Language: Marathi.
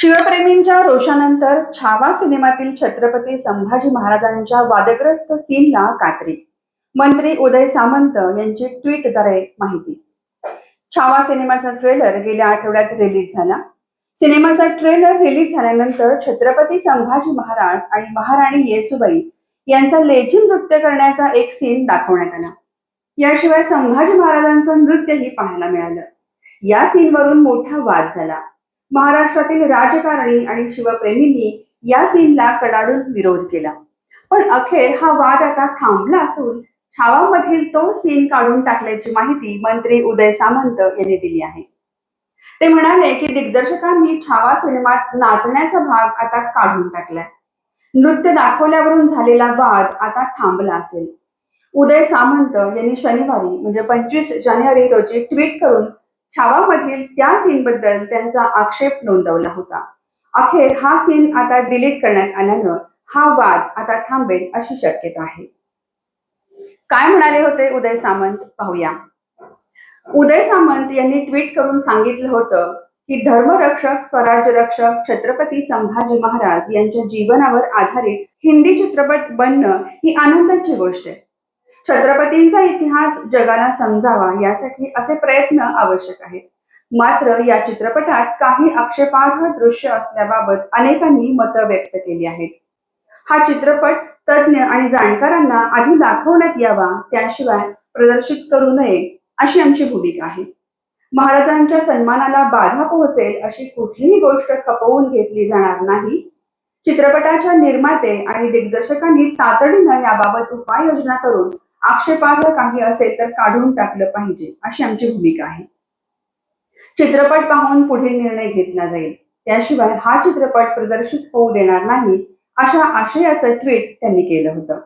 शिवप्रेमींच्या रोषानंतर छावा सिनेमातील छत्रपती संभाजी महाराजांच्या वादग्रस्त सीनला कात्री. मंत्री उदय सामंत यांची ट्विटद्वारे माहिती. छावा सिनेमाचा ट्रेलर गेल्या आठवड्यात रिलीज झाला. सिनेमाचा ट्रेलर रिलीज झाल्यानंतर छत्रपती संभाजी महाराज आणि महाराणी येसुबाई यांचा लेझिम नृत्य करण्याचा एक सीन दाखवण्यात आला. याशिवाय संभाजी महाराजांचं नृत्यही पाहायला मिळालं. या सीनवरून मोठा वाद झाला. महाराष्ट्रातील राजकारणी आणि शिवप्रेमींनी या सीनला कडाडून विरोध केला. पण अखेर हा वाद आता थांबला असून छावामधील तो सीन काढून टाकल्याची माहिती मंत्री उदय सामंत यांनी दिली आहे. ते म्हणाले की दिग्दर्शकांनी छावा सिनेमात नाचण्याचा भाग आता काढून टाकलाय. नृत्य दाखवल्यावरून झालेला वाद आता थांबला असेल. उदय सामंत यांनी शनिवारी म्हणजे पंचवीस जानेवारी रोजी ट्विट करून छावामधील त्या सीनबद्दल त्यांचा आक्षेप नोंदवला होता. अखेर हा सीन आता डिलीट करण्यात आल्यानं हा वाद आता थांबेल अशी शक्यता आहे. काय म्हणाले होते उदय सामंत? पाहूया. उदय सामंत यांनी ट्विट करून सांगितलं होतं की धर्मरक्षक स्वराज्य रक्षक छत्रपती संभाजी महाराज यांच्या जीवनावर आधारित हिंदी चित्रपट बनणं ही आनंदाची गोष्ट आहे. छत्रपतींचा इतिहास जगाला समजावा यासाठी असे प्रयत्न आवश्यक आहेत. मात्र या चित्रपटात काही आक्षेपार्ह दृश्य असल्याबाबत अनेकांनी मतं व्यक्त केली आहेत. हा चित्रपट तज्ज्ञ आणि जाणकारांना आधी दाखवण्यात यावा त्याशिवाय प्रदर्शित करू नये अशी आमची भूमिका आहे. महाराजांच्या सन्मानाला बाधा पोहोचेल अशी कुठलीही गोष्ट खपवून घेतली जाणार नाही. चित्रपटाच्या निर्माते आणि दिग्दर्शकांनी तातडीनं याबाबत उपाययोजना करून आक्षेपार्ह काही असेल तर काढून टाकलं पाहिजे अशी आमची भूमिका आहे. चित्रपट पाहून पुढील निर्णय घेतला जाईल. त्याशिवाय हा चित्रपट प्रदर्शित होऊ देणार नाही अशा आशयाचं ट्विट त्यांनी केलं होतं.